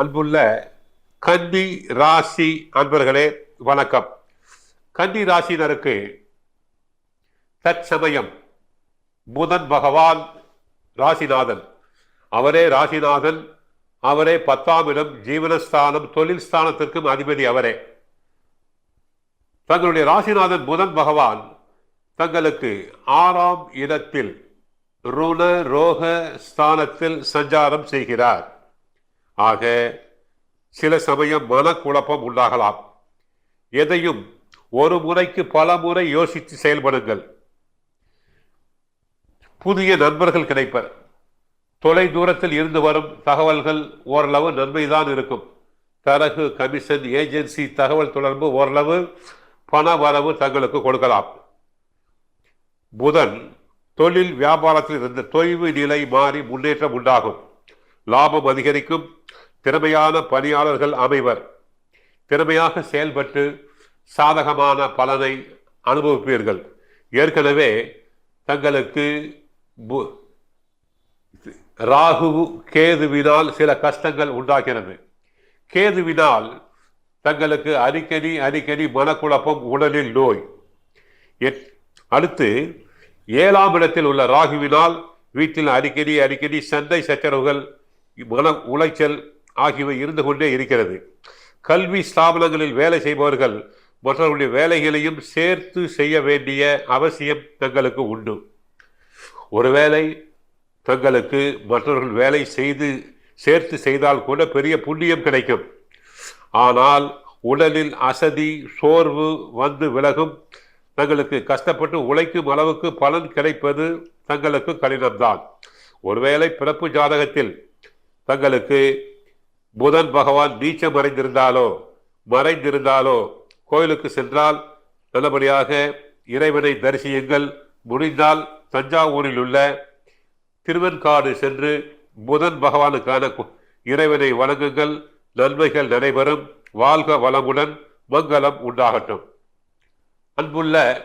அன்புள்ள கன்னி ராசி அன்பர்களே வணக்கம். கன்னி ராசினருக்கு தற்சமயம் புதன் பகவான் ராசிநாதன். அவரே ராசிநாதன் அவரே பத்தாம் இடம் ஜீவனஸ்தானம் தொழில் ஸ்தானத்திற்கும் அதிபதி அவரே. தங்களுடைய ராசிநாதன் புதன் பகவான் தங்களுக்கு ஆறாம் இடத்தில் ருண ரோக ஸ்தானத்தில் சஞ்சாரம் செய்கிறார். ஆக சில சமயம் மனக்குழப்பம் உண்டாகலாம். எதையும் ஒரு முறைக்கு பல முறை யோசித்து செயல்படுங்கள். புதிய நண்பர்கள் கிடைப்பர். தொலை தூரத்தில் இருந்து வரும் தகவல்கள் ஓரளவு நன்மைதான் இருக்கும். தரகு கமிஷன் ஏஜென்சி தகவல் தொடர்பு ஓரளவு பண வரவு தங்களுக்கு கொடுக்கலாம். புதன் தொழில் வியாபாரத்தில் இருந்த தொய்வு நிலை மாறி முன்னேற்றம் உண்டாகும். லாபம் அதிகரிக்கும். திறமையான பணியாளர்கள் அமைவர். திறமையாக செயல்பட்டு சாதகமான பலனை அனுபவிப்பீர்கள். ஏற்கனவே தங்களுக்கு ராகு கேதுவினால் சில கஷ்டங்கள் உண்டாகிறது. கேதுவினால் தங்களுக்கு அடிக்கடி அடிக்கடி மனக்குழப்பம் உடலில் நோய். எட்- அடுத்து ஏழாம் இடத்தில் உள்ள ராகுவினால் வீட்டில் அடிக்கடி அடிக்கடி சண்டை சச்சரவுகள் மன உளைச்சல் ஆகியவை இருந்து கொண்டே இருக்கிறது. கல்வி ஸ்தாபனங்களில் வேலை செய்பவர்கள் மற்றவர்களுடைய வேலைகளையும் சேர்த்து செய்ய வேண்டிய அவசியம் தங்களுக்கு உண்டு. ஒருவேளை தங்களுக்கு மற்றவர்கள் வேலை செய்து சேர்த்து செய்தால் கூட பெரிய புண்ணியம் கிடைக்கும். ஆனால் உடலில் அசதி சோர்வு வந்து விலகும். தங்களுக்கு கஷ்டப்பட்டு உழைக்கும் அளவுக்கு பலன் கிடைப்பது தங்களுக்கு கடினம்தான். ஒருவேளை பிறப்பு ஜாதகத்தில் தங்களுக்கு புதன் பகவான் நீச்சம் மறைந்திருந்தாலோ மறைந்திருந்தாலோ கோயிலுக்கு சென்றால் நல்லபடியாக இறைவனை தரிசியுங்கள். முடிந்தால் தஞ்சாவூரில் உள்ள திருவெண்காடு சென்று புதன் பகவானுக்கான கு- இறைவனை வணங்குங்கள். நன்மைகள் நடைபெறும். வாழ்க வளமுடன். மங்களம் உண்டாகட்டும். அன்புள்ள